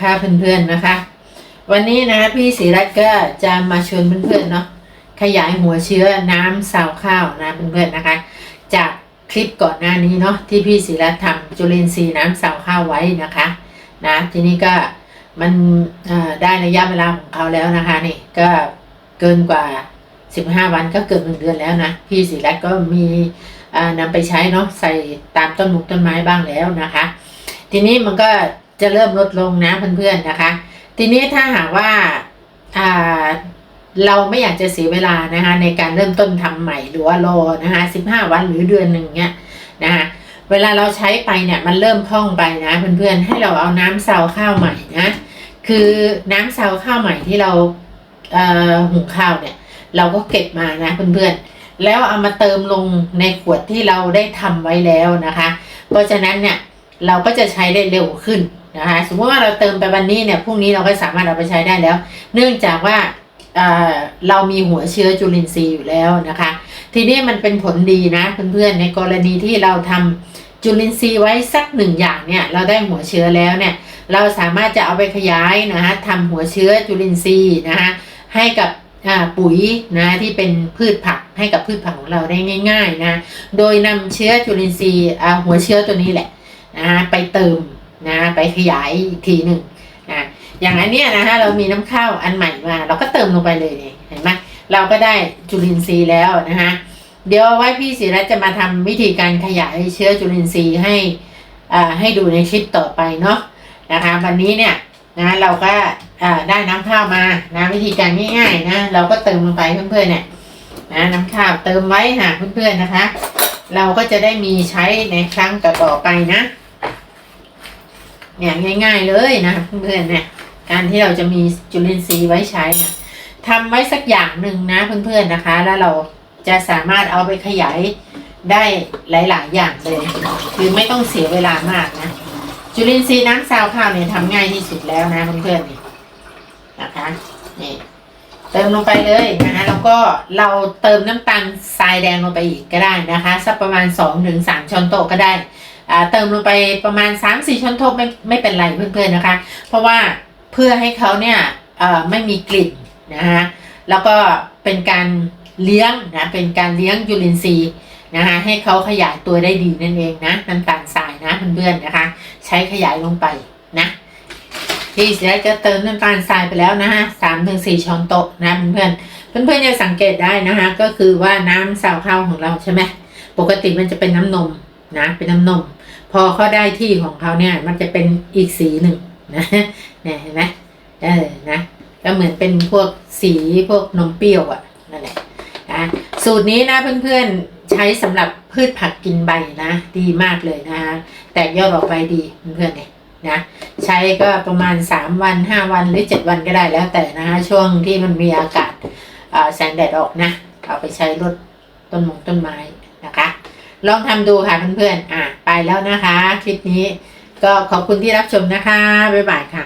นะคะเพื่อนๆนะคะ วันนี้นะพี่ศรีรัตน์ก็จะมาชวนเพื่อนๆเนาะขยายหัวเชื้อน้ำสาวข้าวนะเพื่อนๆนะคะ จากคลิปก่อนหน้านี้เนาะที่พี่ศรีรัตน์ทำจุลินทรีย์น้ำสาวข้าวไว้นะคะนะทีนี้ก็มันได้ระยะเวลาของเขาแล้วนะคะนี่ก็เกินกว่า 15 วันก็เกือบหนึ่งเดือนแล้วนะพี่ศรีรัตน์ก็มีอ่านำไปใช้เนาะใส่ตามต้นมุกต้นไม้บ้างแล้วนะคะ ทีนี้มันก็ จะเริ่มลดลงนะเพื่อนๆนะคะ ทีนี้ถ้าหากว่าเราไม่อยากจะเสียเวลานะคะในการเริ่มต้นทำใหม่หรือว่ารอนะคะสิบห้าวันหรือเดือนหนึ่งเนี้ยนะคะเวลาเราใช้ไปเนี่ยมันเริ่มพองไปนะเพื่อนๆให้เราเอาน้ำเซาข้าวใหม่นะคือน้ำเซาข้าวใหม่ที่เราเหุงข้าวเนี่ย เราก็เก็บมานะเพื่อนๆแล้วเอามาเติมลงในขวดที่เราได้ทำไว้แล้วนะคะ เพราะฉะนั้นเนี่ย เราก็จะใช้ได้เร็วขึ้นนะคะสมมติว่าเราเติมไปวันนี้เนี่ยพรุ่งนี้เราก็สามารถเอาไปใช้ได้แล้ว เนื่องจากว่าเเรามีหัวเชื้อจุลินทรีย์อยู่แล้วนะคะ ทีนี้มันเป็นผลดีนะเพื่อนๆในกรณีที่เราทำจุลินทรีย์ไว้สักหนึ่งอย่างเนี่ยเราได้หัวเชื้อแล้วเนี่ยเราสามารถจะเอาไปขยายนะคะทำหัวเชื้อจุลินทรีย์นะคะให้กับปุ๋ยนะที่เป็นพืชผักให้กับพืชผักของเราได้ง่าย ๆนะโดยนำเชื้อจุลินทรีย์หัวเชื้อตัวนี้แหละ นะฮะไปเติมนะไปขยายอีกทีหนึ่งนะอย่างอันเนี้ยนะคะเรามีน้ำข้าวอันใหม่มา เราก็เติมลงไปเลยเนี่ยเห็นไหมเราก็ได้จุลินทรีย์แล้วนะคะเดี๋ยวไว้พี่ศิรัตจะมาทำวิธีการขยายเชื้อจุลินทรีย์ให้อ่าให้ดูในคลิปต่อไปเนาะนะคะวันนี้เนี่ยนะเราก็อ่าได้น้ำข้าวมานะวิธีการง่ายๆนะเราก็เติมลงไปเพื่อนๆเนี่ยนะน้ำข้าวเติมไว้ค่ะเพื่อนๆนะคะ เราก็จะได้มีใช้ในครั้งต่อๆไปนะ เนี่ยง่าย ๆเลยนะเพื่อนๆเนี่ยการที่เราจะมีจุลินทรีย์ไว้ใช้นะทำไว้สักอย่างหนึ่งนะเพื่อนๆนะคะ แล้วเราจะสามารถเอาไปขยายได้หลาย ๆ อย่างเลย คือไม่ต้องเสียเวลามากนะ จุลินทรีย์น้ำซาวข้าวเนี่ยทำง่ายที่สุดแล้วนะเพื่อนๆนี่นะคะนี่เติมลงไปเลยนะคะแล้วก็เราเติมน้ำตาลทรายแดงลงไปอีกก็ได้นะคะ สักประมาณ2-3ถึงช้อนโต๊ะก็ได้ เติมลงไปประมาณ 3-4ช้อนโต๊ะไม่ไม่เป็นไรเพื่อนๆนะคะ เพราะว่าเพื่อให้เขาเนี่ยไม่มีกลิ่นนะคะแล้วก็เป็นการเลี้ยงนะเป็นการเลี้ยงจุลินทรีนะคะให้เขาขยายตัวได้ดีนั่นเองนะน้ำตาลทรายนะเพื่อนๆนะคะ ใช้ขยายลงไปนะที่เสียจะเติมน้ำตาลทรายไปแล้วนะฮะสามถึงสี่ช้อนโต๊ะนะเพื่อนๆเพื่อนๆจะสังเกตได้นะคะก็คือว่าน้ำสาวข้าวของเราใช่ไหมปกติมันจะเป็นน้ำนมนะเป็นน้ำนม พอเขาได้ที่ของเขาเนี่ย มันจะเป็นอีกสีหนึ่งนะเนี่ยเห็นไหมเออนะก็เหมือนเป็นพวกสีพวกนมเปรี้ยวอะ่ะนั่นแหละนะสูตรนี้นะเพื่อนๆใช้สำหรับพืชผักกินใบนะ ดีมากเลยนะคะแตกยอดออกไปดีเพื่อนๆเนี่ยนะใช้ก็ประมาณ 3 วัน 5 วันหรือ 7 วันก็ได้แล้วแต่นะคะช่วงที่มันมีอากาศแสงแดดออกนะ เอาไปใช้ลดต้นมงต้นไม้นะคะ ลองทำดูค่ะเพื่อนๆอะ แล้วนะคะ คลิปนี้ก็ขอบคุณที่รับชมนะคะ บ๊ายบายค่ะ